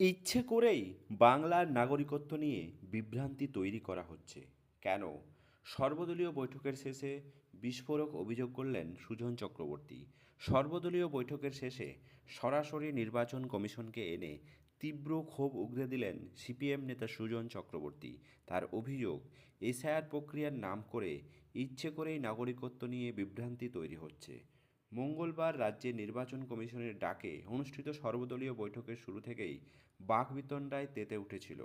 ইচ্ছে করেই বাংলার নাগরিকত্ব নিয়ে বিভ্রান্তি তৈরি করা হচ্ছে। কেন? সর্বদলীয় বৈঠকের শেষে বিস্ফোরক অভিযোগ করলেন সুজন চক্রবর্তী। সর্বদলীয় বৈঠকের শেষে সরাসরি নির্বাচন কমিশনকে এনে তীব্র ক্ষোভ উগরে দিলেন সিপিএম নেতা সুজন চক্রবর্তী। তার অভিযোগ, এসআইআর প্রক্রিয়ার নাম করে ইচ্ছে করেই নাগরিকত্ব নিয়ে বিভ্রান্তি তৈরি হচ্ছে। মঙ্গলবার রাজ্যের নির্বাচন কমিশনের ডাকে অনুষ্ঠিত সর্বদলীয় বৈঠকের শুরু থেকেই বাকবিতণ্ডায় তেতে উঠেছিল।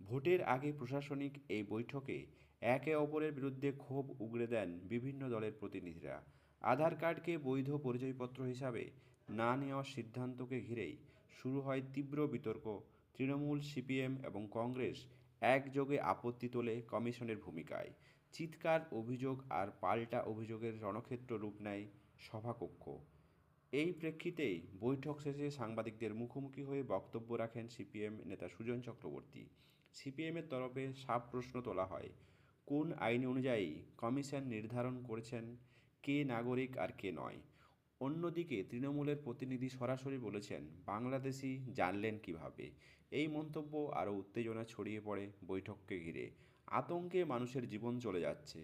ভোটের আগে প্রশাসনিক এই বৈঠকে একে অপরের বিরুদ্ধে ক্ষোভ উগরে দেন বিভিন্ন দলের প্রতিনিধিরা। আধার কার্ডকে বৈধ পরিচয়পত্র হিসাবে না নেওয়ার সিদ্ধান্তকে ঘিরেই শুরু হয় তীব্র বিতর্ক। তৃণমূল, সিপিএম এবং কংগ্রেস একযোগে আপত্তি তোলে কমিশনের ভূমিকায়। চিৎকার, অভিযোগ আর পাল্টা অভিযোগের রণক্ষেত্র রূপ নেয় সভাকক্ষ। এই প্রেক্ষিতেই বৈঠক শেষে সাংবাদিকদের মুখোমুখি হয়ে বক্তব্য রাখেন সিপিএম নেতা সুজন চক্রবর্তী। সিপিএমের তরফে সাপ প্রশ্ন তোলা হয়, কোন আইন অনুযায়ী কমিশন নির্ধারণ করেছেন, কে নাগরিক আর কে নয়? অন্যদিকে তৃণমূলের প্রতিনিধি সরাসরি বলেছেন, বাংলাদেশি জানলেন কীভাবে? এই মন্তব্য আরও উত্তেজনা ছড়িয়ে পড়ে বৈঠককে ঘিরে। আতঙ্কে মানুষের জীবন চলে যাচ্ছে।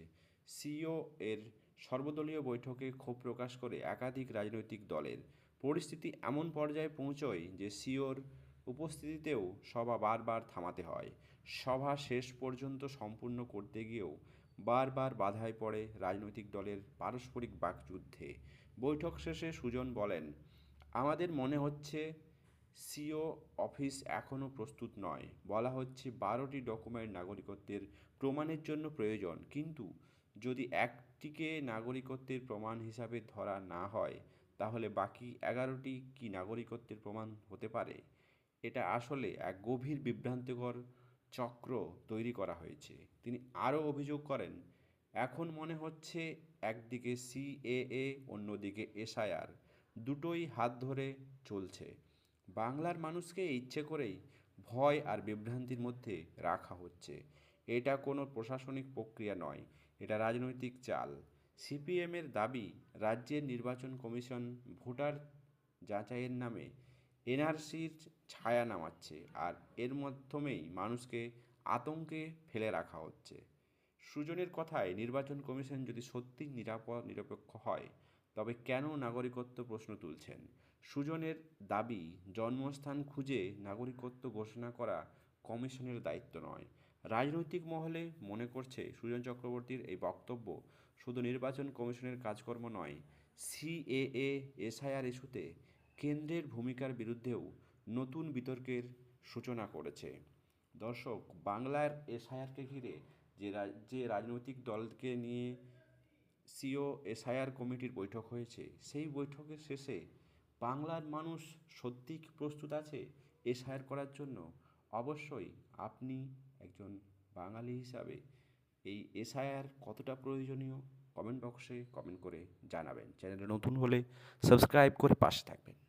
সিও এর সর্বদলীয় বৈঠকে ক্ষোভ প্রকাশ করে একাধিক রাজনৈতিক দলের পরিস্থিতি এমন পর্যায়ে পৌঁছয় যে সিওর উপস্থিতিতেও সভা বারবার থামাতে হয়। সভা শেষ পর্যন্ত সম্পূর্ণ করতে গিয়েও বারবার বাধায় পড়ে রাজনৈতিক দলের পারস্পরিক বাকযুদ্ধে। বৈঠক শেষে সুজন বলেন, আমাদের মনে হচ্ছে সিও অফিস এখনও প্রস্তুত নয়। বলা হচ্ছে বারোটি ডকুমেন্ট নাগরিকত্বের প্রমাণের জন্য প্রয়োজন। কিন্তু যদি একটিকে নাগরিকত্বের প্রমাণ হিসাবে ধরা না হয়, তাহলে বাকি এগারোটি কি নাগরিকত্বের প্রমাণ হতে পারে? এটা আসলে এক গভীর বিভ্রান্তিকর চক্র তৈরি করা হয়েছে। তিনি আরও অভিযোগ করেন, এখন মনে হচ্ছে একদিকে সিএএ অন্যদিকে এসআইআর দুটোই হাত ধরে চলছে। বাংলার মানুষকে ইচ্ছে করেই ভয় আর বিভ্রান্তির মধ্যে রাখা হচ্ছে। এটা কোনো প্রশাসনিক প্রক্রিয়া নয়। এটা রাজনৈতিক চাল। সিপিএমের দাবি, রাজ্যের নির্বাচন কমিশন ভোটার যাচাইয়ের নামে এনআরসির ছায়া নামাচ্ছে আর এর মাধ্যমেই মানুষকে আতঙ্কে ফেলে রাখা হচ্ছে। সুজনের কথায়, নির্বাচন কমিশন যদি সত্যিই নিরাপদ নিরপেক্ষ হয়, তবে কেন নাগরিকত্ব প্রশ্ন তুলছেন? সুজনের দাবি, জন্মস্থান খুঁজে নাগরিকত্ব ঘোষণা করা কমিশনের দায়িত্ব নয়। রাজনৈতিক মহলে মনে করছে সুজন চক্রবর্তীর এই বক্তব্য শুধু নির্বাচন কমিশনের কাজকর্ম নয়, সিএএ, এসআইআর ইস্যুতে কেন্দ্রের ভূমিকার বিরুদ্ধেও নতুন বিতর্কের সূচনা করেছে। দর্শক, বাংলার এসআইআরকে ঘিরে যে যে রাজনৈতিক দলকে নিয়ে সিও এসআইআর কমিটির বৈঠক হয়েছে, সেই বৈঠকের শেষে বাংলার মানুষ সত্যি প্রস্তুত আছে এসআইআর করার জন্য? অবশ্যই আপনি একজন বাঙালি হিসাবে এই এসআইআর কতটা প্রয়োজনীয়? কমেন্ট বক্সে কমেন্ট করে জানাবেন। চ্যানেলে নতুন হলে সাবস্ক্রাইব করে পাশে থাকবেন।